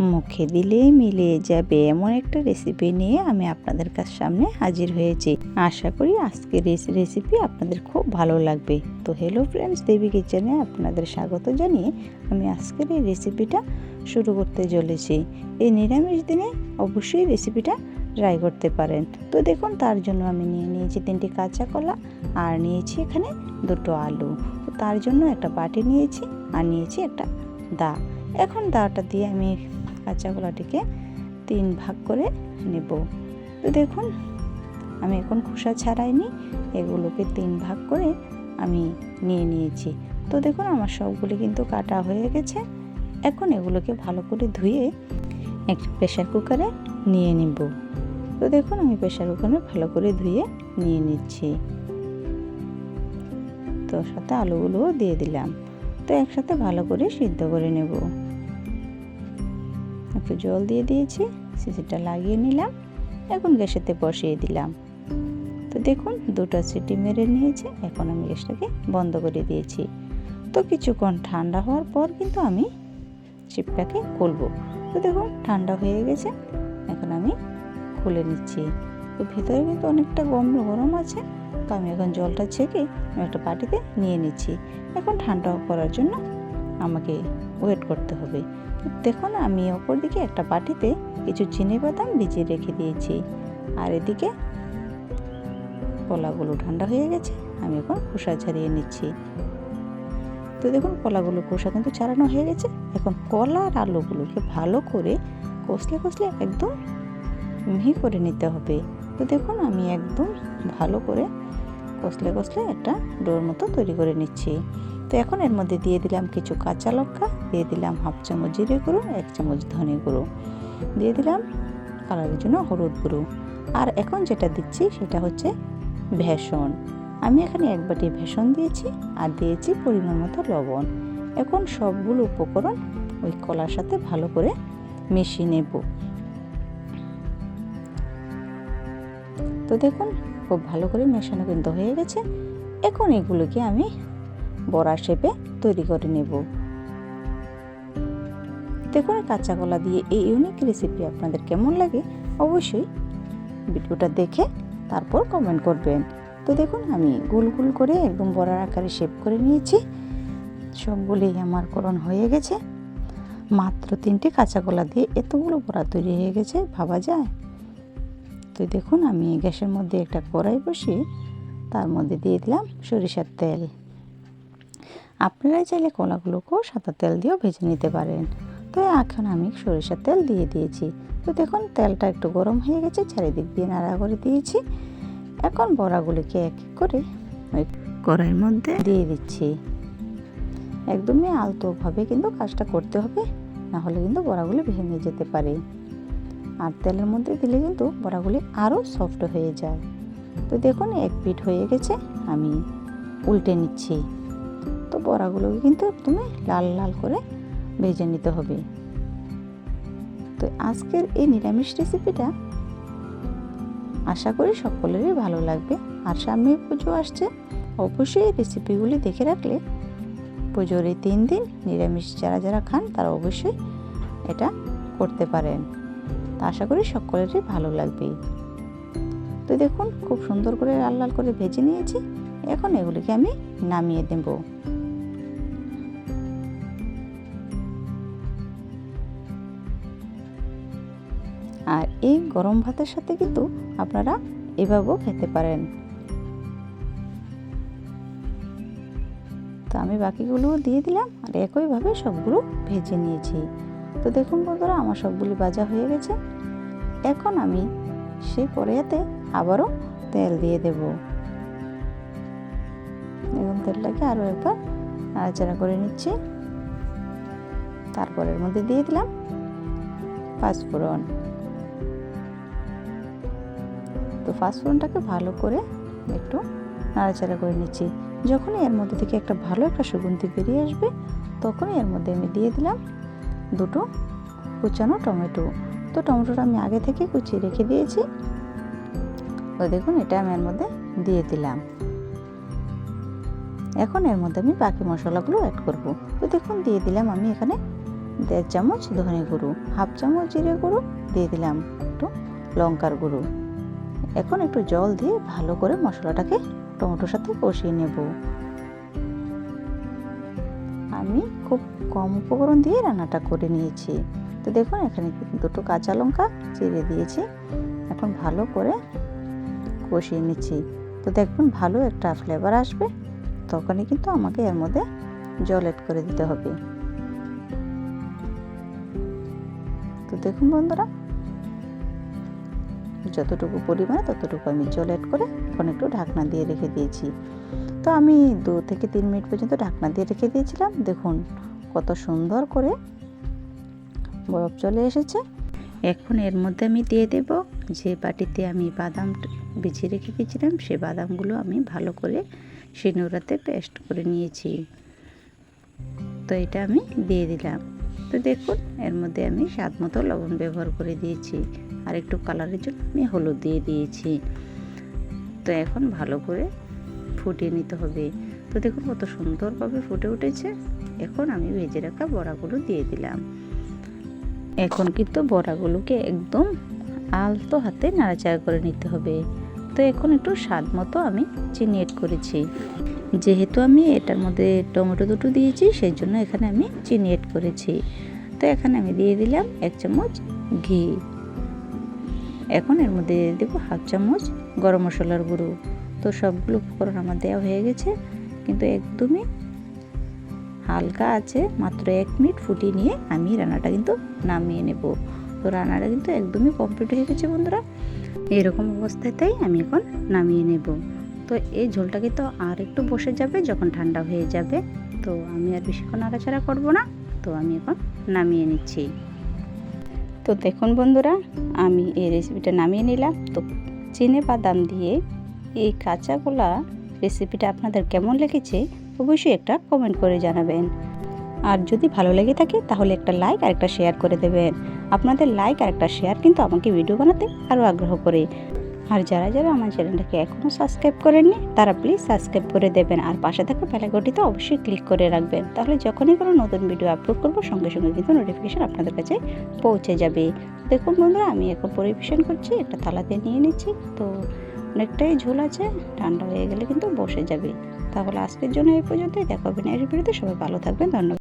মুখে দিলেই মিলিয়ে যাবে এমন একটা রেসিপি নিয়ে আমি আপনাদের কাছ সামনে হাজির হয়েছি। আশা করি আজকের এই রেসিপি আপনাদের খুব ভালো লাগবে। তো হ্যালো ফ্রেন্ডস দেবী কিচেনে আপনাদের স্বাগত জানিয়ে আমি আজকের এই রেসিপিটা শুরু করতে চলেছি। এই নিরামিষ দিনে অবশ্যই রেসিপিটা ট্রাই করতে পারেন। তো দেখুন, তার জন্য আমি নিয়ে নিয়েছি তিনটি কাঁচা কলা আর নিয়েছি এখানে দুটো আলু। তার জন্য একটা বাটি নিয়েছি আর নিয়েছি একটা দা। এখন দাটা দিয়ে আমি কাঁচা কলাটিকে তিন ভাগ করে নেব। তো দেখুন, আমি এখন খোসা ছাড়াইনি, এগুলোকে তিন ভাগ করে আমি নিয়ে নিয়েছি। তো দেখুন, আমার সবগুলি কিন্তু কাটা হয়ে গেছে। এখন এগুলোকে ভালো করে ধুয়ে একটা প্রেশার কুকারে নিয়ে নিব। তো দেখুন, আমি প্রেশার কুকারে ভালো করে ধুয়ে নিয়ে নিচ্ছি। তো সাথে আলুগুলোও দিয়ে দিলাম। তো একসাথে ভালো করে সিদ্ধ করে নেব। একটু জল দিয়ে দিয়েছি, সিটিটা লাগিয়ে নিলাম, এখন গ্যাসেতে বসিয়ে দিলাম। তো দেখুন, দুটো সিটি মেরে নিয়েছে, এখন আমি গ্যাসটাকে বন্ধ করে দিয়েছি। তো কিছুক্ষণ ঠান্ডা হওয়ার পর কিন্তু আমি চিপটাকে খুলবো। তো দেখুন, ঠান্ডা হয়ে গেছে, এখন আমি খুলে নিচ্ছি। তো ভিতরে কিন্তু অনেকটা গরম গরম আছে, তো আমি এখন জলটা ছেঁকে একটা বাটিতে নিয়ে নিচ্ছি। এখন ঠান্ডা করার জন্য আমাকে ওয়েট করতে হবে। দেখুন আমি অপর দিকে একটা বাটিতে কিছু চিনি বাদাম ভিজিয়ে রেখে দিয়েছি। আর এদিকে কলাগুলো ঠান্ডা হয়ে গেছে, আমি এখন খোসা ছাড়িয়ে নিচ্ছি। তো দেখুন কলাগুলো খোসা কিন্তু ছাড়ানো হয়ে গেছে। এখন কলা আর আলুগুলোকে ভালো করে কষলে কষলে একদম মিহি করে নিতে হবে। তো দেখুন, আমি একদম ভালো করে কষলে কষলে একটা ডোর মতো তৈরি করে নিচ্ছি। তো এখন এর মধ্যে দিয়ে দিলাম কিছু কাঁচা লঙ্কা, দিয়ে দিলাম হাফ চামচ জিরে গুঁড়ো, এক চামচ ধনে গুঁড়ো। দিয়ে দিলাম কালারের জন্য হলুদ গুঁড়ো। আর এখন যেটা দিচ্ছি সেটা হচ্ছে ভেষণ। আমি এখানে এক বাটি ভেষণ দিয়েছি আর দিয়েছি পরিমাণ মতো লবণ। এখন সবগুলো উপকরণ ওই কলার সাথে ভালো করে মিশিয়ে নেব। তো দেখুন, খুব ভালো করে মেশানো কিন্তু হয়ে গেছে। এখন এগুলোকে আমি বড়া শেপে তৈরি করে নেব। দেখুন কাঁচা কলা দিয়ে এই ইউনিক রেসিপি আপনাদের কেমন লাগে অবশ্যই ভিডিওটা দেখে তারপর কমেন্ট করবেন। তো দেখুন আমি গোল গোল করে একদম বড়ার আকারে শেপ করে নিয়েছি। সবগুলি আমার করণ হয়ে গেছে। মাত্র তিনটে কাঁচা কলা দিয়ে এতগুলো বড়া তৈরি হয়ে গেছে, ভাবা যায়? তো দেখুন আমি গ্যাসের মধ্যে একটা কড়াই বসিয়ে তার মধ্যে দিয়ে দিলাম সরিষার তেল। আপনারা চাইলে কলাগুলোকেও সাদা তেল দিয়েও ভেজে নিতে পারেন। তো এখন আমি সরিষার তেল দিয়ে দিয়েছি। তো দেখুন, তেলটা একটু গরম হয়ে গেছে, চারিদিক দিয়ে নাড়া করে দিয়েছি। এখন বড়াগুলিকে এক এক করে ওই কড়াইয়ের মধ্যে দিয়ে দিচ্ছি। একদমই আলতোভাবে কিন্তু কাজটা করতে হবে, না হলে কিন্তু বড়াগুলি ভেঙে যেতে পারে। আর তেলের মধ্যে দিলে কিন্তু বড়াগুলি আরও সফট হয়ে যায়। তো দেখুন, এক পিঠ হয়ে গেছে, আমি উল্টে নিচ্ছি। বড়াগুলোকে কিন্তু তুমি লাল লাল করে ভেজে নিতে হবে। তো আজকের এই নিরামিষ রেসিপিটা আশা করি সকলেরই ভালো লাগবে। আর সামনে পুজো আসছে, অবশ্যই এই রেসিপিগুলি দেখে রাখলে পুজোর এই তিন দিন নিরামিষ যারা যারা খান তারা অবশ্যই এটা করতে পারেন। তা আশা করি সকলেরই ভালো লাগবে। তো দেখুন, খুব সুন্দর করে লাল লাল করে ভেজে নিয়েছি। এখন এগুলিকে আমি নামিয়ে দেব আর এই গরম ভাতের সাথে কিন্তু আপনারা এভাবেও খেতে পারেন। তো আমি বাকিগুলোও দিয়ে দিলাম আর একইভাবে সবগুলো ভেজে নিয়েছি। তো দেখুন বন্ধুরা, আমার সবগুলি ভাজা হয়ে গেছে। এখন আমি সেই কড়াইয়াতে আবারও তেল দিয়ে দেব। এবং তেলটাকে আরও একবার নাড়াচাড়া করে নিচ্ছি। তারপরের মধ্যে দিয়ে দিলাম পাঁচফোড়ন। তো পাঁচফোড়নটাকে ভালো করে একটু নাড়াচাড়া করে নিচ্ছি। যখনই এর মধ্যে থেকে একটা ভালো একটা সুগন্ধি বেরিয়ে আসবে, তখনই এর মধ্যে আমি দিয়ে দিলাম দুটো কুচানো টমেটো। তো টমেটোটা আমি আগে থেকে কুচিয়ে রেখে দিয়েছি। তো দেখুন, এটা আমি এর মধ্যে দিয়ে দিলাম। এখন এর মধ্যে আমি বাকি মশলাগুলো অ্যাড করব। তো দেখুন, দিয়ে দিলাম আমি এখানে দেড় চামচ ধনে গুঁড়ো, হাফ চামচ জিরে গুঁড়ো, দিয়ে দিলাম একটু লঙ্কার গুঁড়ো। এখন একটু জল দিয়ে ভালো করে মশলাটাকে টমেটোর সাথে কষিয়ে নেব। আমি খুব কম উপকরণ দিয়ে রান্নাটা করে নিয়েছি। তো দেখুন, এখানে দুটো কাঁচা লঙ্কা চিড়ে দিয়েছি। এখন ভালো করে কষিয়ে নিচ্ছি। তো দেখুন, ভালো একটা ফ্লেভার আসবে। তখনই কিন্তু আমাকে এর মধ্যে জল এড করে দিতে হবে। তো দেখুন বন্ধুরা যতটুকু পরিমাণে ততটুকু আমি জল অ্যাড করে এখন একটু ঢাকনা দিয়ে রেখে দিয়েছি। তো আমি দু থেকে তিন মিনিট পর্যন্ত ঢাকনা দিয়ে রেখে দিয়েছিলাম। দেখুন কত সুন্দর করে বরফ চলে এসেছে। এখন এর মধ্যে আমি দিয়ে দেব যে বাটিতে আমি বাদাম ভিজিয়ে রেখে দিয়েছিলাম সে বাদামগুলো আমি ভালো করে শিনুরাতে পেস্ট করে নিয়েছি। তো এটা আমি দিয়ে দিলাম। তো দেখুন, এর মধ্যে আমি স্বাদ মতো লবণ ব্যবহার করে দিয়েছি। আর একটু কালারের জন্য আমি হলুদ দিয়ে দিয়েছি। তো এখন ভালো করে ফুটিয়ে নিতে হবে। তো দেখুন কত সুন্দরভাবে ফুটে উঠেছে। এখন আমি ভেজে রাখা বড়াগুলো দিয়ে দিলাম। এখন কিন্তু বড়াগুলোকে একদম আলতো হাতে নাড়াচাড়া করে নিতে হবে। তো এখন একটু স্বাদ মতো আমি চিনি এড করেছি। যেহেতু আমি এটার মধ্যে টমেটো দুটো দিয়েছি, সেই জন্য এখানে আমি চিনি এড করেছি। তো এখানে আমি দিয়ে দিলাম এক চামচ ঘি। এখন এর মধ্যে দিয়ে দেবো হাফ চামচ গরম মশলার গুঁড়ো। তো সবগুলো উপকরণ আমার দেওয়া হয়ে গেছে, কিন্তু একদমই হালকা আছে। মাত্র এক মিনিট ফুটিয়ে নিয়ে আমি রান্নাটা কিন্তু নামিয়ে নেব। তো রান্নাটা কিন্তু একদমই কমপ্লিট হয়ে গেছে বন্ধুরা। এরকম অবস্থাতেই আমি এখন নামিয়ে নেব। তো এই ঝোলটা কিন্তু আর একটু বসে যাবে যখন ঠান্ডা হয়ে যাবে। তো আমি আর বেশিক্ষণ নাড়াচাড়া করব না। তো আমি এখন নামিয়ে নিচ্ছি। তো দেখুন বন্ধুরা, আমি এই রেসিপিটা নামিয়ে নিলাম। তো চিনে বাদাম দিয়ে এই কাঁচাগোলা রেসিপিটা আপনাদের কেমন লেগেছে অবশ্যই একটা কমেন্ট করে জানাবেন। আর যদি ভালো লেগে থাকে, তাহলে একটা লাইক আর একটা শেয়ার করে দেবেন। আপনাদের লাইক আর একটা শেয়ার কিন্তু আমাকে ভিডিও বানাতে আরও আগ্রহ করে। আর যারা যারা আমার চ্যানেলটাকে এখনও সাবস্ক্রাইব করেননি, তারা প্লিজ সাবস্ক্রাইব করে দেবেন। আর পাশে থাকা বেলাঘটিতে অবশ্যই ক্লিক করে রাখবেন। তাহলে যখনই কোনো নতুন ভিডিও আপলোড করব, সঙ্গে সঙ্গে কিন্তু নোটিফিকেশান আপনাদের কাছে পৌঁছে যাবে। দেখুন বন্ধুরা, আমি এখন পরিবেশন করছি, একটা থালাতে নিয়ে নিচ্ছি। তো অনেকটাই ঝোল আছে, ঠান্ডা হয়ে গেলে কিন্তু বসে যাবে। তাহলে আজকের জন্য এই পর্যন্তই। দেখা হবে না এর ভিডিওতে সবাই ভালো থাকবেন, ধন্যবাদ।